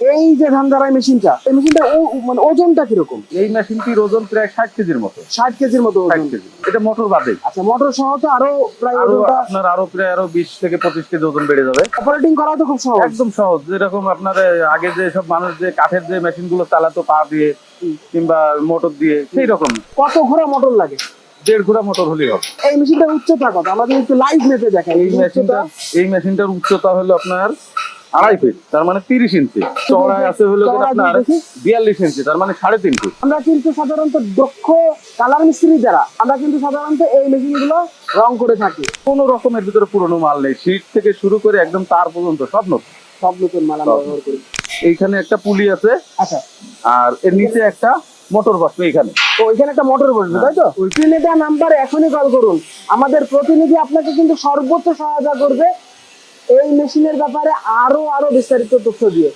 এই যে ধান ধারাই মেশিনটা এই মেশিনটা ও- মানে ওজনটা কীরকম? এই মেশিনটির ওজন প্রায় ষাট কেজির মতো। ষাট কেজির মতো ওজন। এটা মোটর বাদে। আচ্ছা মোটর সহ তো আরও প্রায় ওজনটা আপনার আরও প্রায় আরও বিশ থেকে পঁচিশ কেজি ওজন বেড়ে যাবে। অপারেটিং করা তো খুব সহজ। একদম সহজ। যেরকম আপনার আগে যে সব মানুষ যে কাঠের যে মেশিনগুলো চালাতো পা দিয়ে কিংবা মোটর দিয়ে সেই রকম। কত ঘোড়া মোটর লাগে? দেড় ঘোড়া মোটর হলেই হবে। এই মেশিনটার উচ্চতা কত? আমাদের একটু লাইভ মেপে দেখাই এই মেশিনটা এই মেশিনটার উচ্চতা হলো আপনার আড়াই ফিট তার মানে তিরিশ ইঞ্চি চড়ায় আছে হলো আপনার বিয়াল্লিশ ইঞ্চি তার মানে সাড়ে তিন ফিট আমরা কিন্তু সাধারণত দক্ষ কালার মিস্ত্রি দ্বারা আমরা কিন্তু সাধারণত এই মেশিনগুলো রং করে থাকি। কোন রকমের ভিতরে পুরনো মাল নেই। শীট থেকে শুরু করে একদম তার পর্যন্ত সব নতুন। সব নতুন মাল আমরা ব্যবহার করি। এইখানে একটা পুলি আছে। আচ্ছা। আর এর নিচে একটা মোটর বসবে এখানে তো ওইখানে একটা মোটর বসবে তাই তো? স্ক্রিনে দেওয়া নাম্বার এখনই কল করুন। আমাদের প্রতিনিধি আপনাকে কিন্তু সর্বোচ্চ সহায়তা করবে মেশিনের ব্যাপারে আরও আরও বিস্তারিত তথ্য দিয়ে